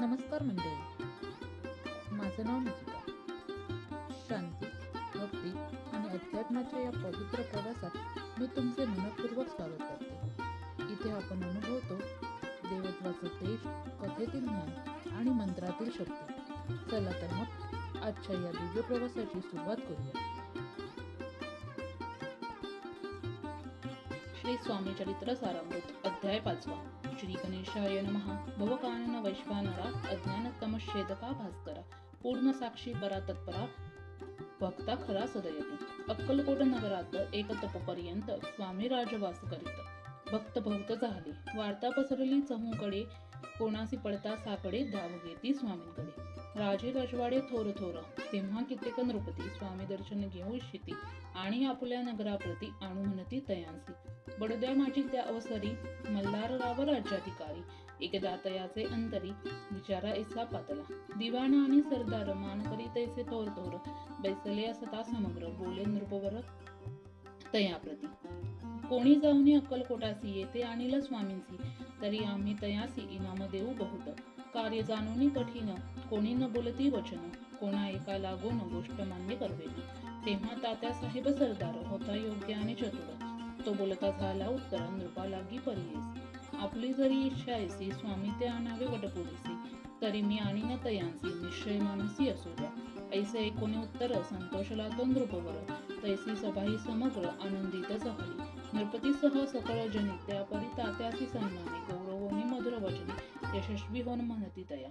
नमस्कार मंडळी. माझं नाव निकिता. शांती भक्ती आणि अध्यात्माच्या या पवित्र प्रवासात मी तुमचे मनपूर्वक स्वागत करते. इथे आपण अनुभवतो देवत्वाचं तेज कथेतील ज्ञान आणि मंत्रातील शक्ती. चला तर मग आजच्या या दिव्य प्रवासाची सुरुवात करूया. श्री स्वामी चरित्र सारामृत अध्याय पाचवा. श्री गणेशाय नमः. भवकानन वैश्वानरा अज्ञानतमश्चेदका भास्करा पूर्ण साक्षी परा तत्परा भक्ता खरा सदयती. अक्कलकोट नगरात एक तपपर्यंत स्वामी राजवास करीत. भक्त भक्त झाले. वार्ता पसरली चहूकडे कोणासी पडता साकडे धाव घेती स्वामींकडे. राजे रजवाडे थोर थोर तेव्हा कित्येक नृपती स्वामी दर्शन घेऊ इच्छिती आणि आपल्या नगराप्रती आणू म्हणती तयांसी बडोद्या माझी त्या अवसरी मल्हार राव राज्याधिकारी. एकदा तयाचे अंतरी विचारा ऐसा पातला. दिवाणा आणि सरदार मान करी तैसे थोर थोर. बैसले असता समग्र. बोले नृपवर तयाप्रती. कोणी जाऊनी अक्कलकोटासी येते आणील स्वामींसी तरी आम्ही तयासी इनाम देऊ बहुत. कार्य जाणूनी कठीण. कोणी न बोलती वचन. कोणा एका लागून गोष्ट मान्य करवे तेव्हा तात्या साहेब सरदार होता योग्य आणि चतुर. तो बोलता झाला उत्तर नृपा लागी पर्येस आपली जरी इच्छा ऐसी स्वामी ते आणावे वटपुरीसी तरी मी आणि न तयांसी निश्चय मानसी असू द्या. ऐसे ऐकून उत्तर संतोषला तो नृपवर तैसी सभाही समग्र आनंदित झाली. नृपतीसह सकळ जनी त्यापरी तात्यासी सन्माने गौरवोनी मधुर वचने यशस्वी होऊन म्हणती तया.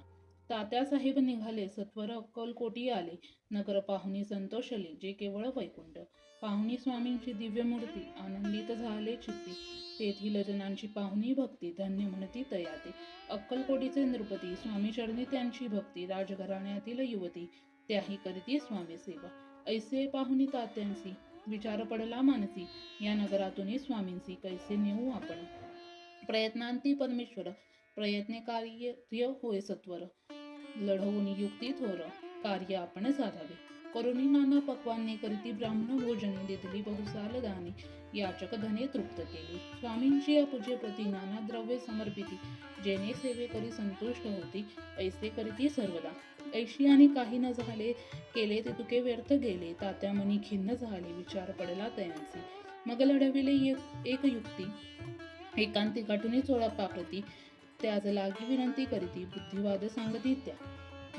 तात्या साहेब निघाले सत्वर अक्कलकोटी आले. नगर पाहुणी संतोषले जे केवळ वैकुंठ. पाहुणी स्वामींची दिव्य मूर्ती आनंदित झाले चित्ती. तेथील जनांची पाहुणी भक्ती धन्य म्हणती तयाते. अक्कलकोटीचे नृपती स्वामी चरणी त्यांची भक्ती राजघराण्यातील युवती त्याही करीती स्वामी सेवा. ऐसे पाहुणी तात्यांसी विचार पडला मानसी. या नगरातून स्वामींसी कैसे नेऊ आपण? प्रयत्नांती परमेश्वर प्रयत्ने कार्य होय सत्वर. लढवून युक्ती थोर कार्य आपण साधावे. करुणी नाना पक्वांनी करीती ब्राह्मण भोजने देतली बहुसाल दाने. याचक धने तृप्त केली. स्वामींची या पूजेप्रती नाना द्रव्य समर्पिती. जेने सेवे करी संतुष्ट होती. ऐसे करीती सर्वदा. ऐशी आणि काही न झाले केले ते तुके व्यर्थ गेले. तात्या मनी खिन्न झाले. विचार पडला तयांचे. मग लढविले एक युक्ती. एकांती चोळा पाकती प्रती लागी विनंती करीती बुद्धिवाद सांगती त्या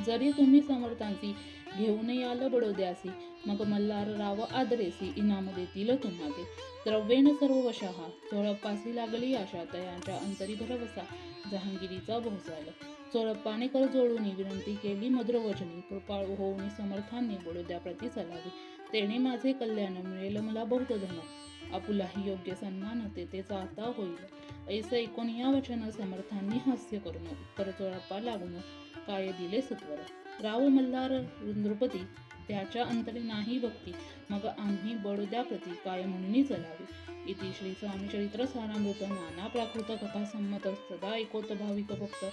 जरी तुम्ही समर्थांची घेऊन याल बडोद्यासी मग मल्हार राव आदरेसी इनाम देतील तुम्हा ते द्रव्येन सर्व वशाहा चोळप्पासी लागली आशा तयांच्या अंतरी भरवसा जहांगिरीचा भोसाल. चोळप्पाने कर जोडून विनंती केली मधुरवचनी कृपाळ होऊन समर्थांनी बडोद्याप्रती चलावी. तेने माझे कल्याण मिळेल मला बहुत धन आपुलाही योग्य सन्मान तेचा आता होईल. ऐसे ऐकून या वचन समर्थांनी हास्य करून उत्तर चोळप्पा लागून काय दिले सत्वर. राव मल्हार द्रुपदी त्याच्या अंतरी नाही भक्ती मग आम्ही बडोद्याप्रती काय म्हणून चलावे. इति श्री स्वामी चरित्र सारामृत नाना प्राकृत कथा संमत सदा ऐकोत भाविक भक्त.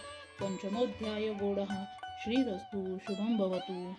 पंचमोध्याय गोड हा श्रीरस्तु शुभम भवतु.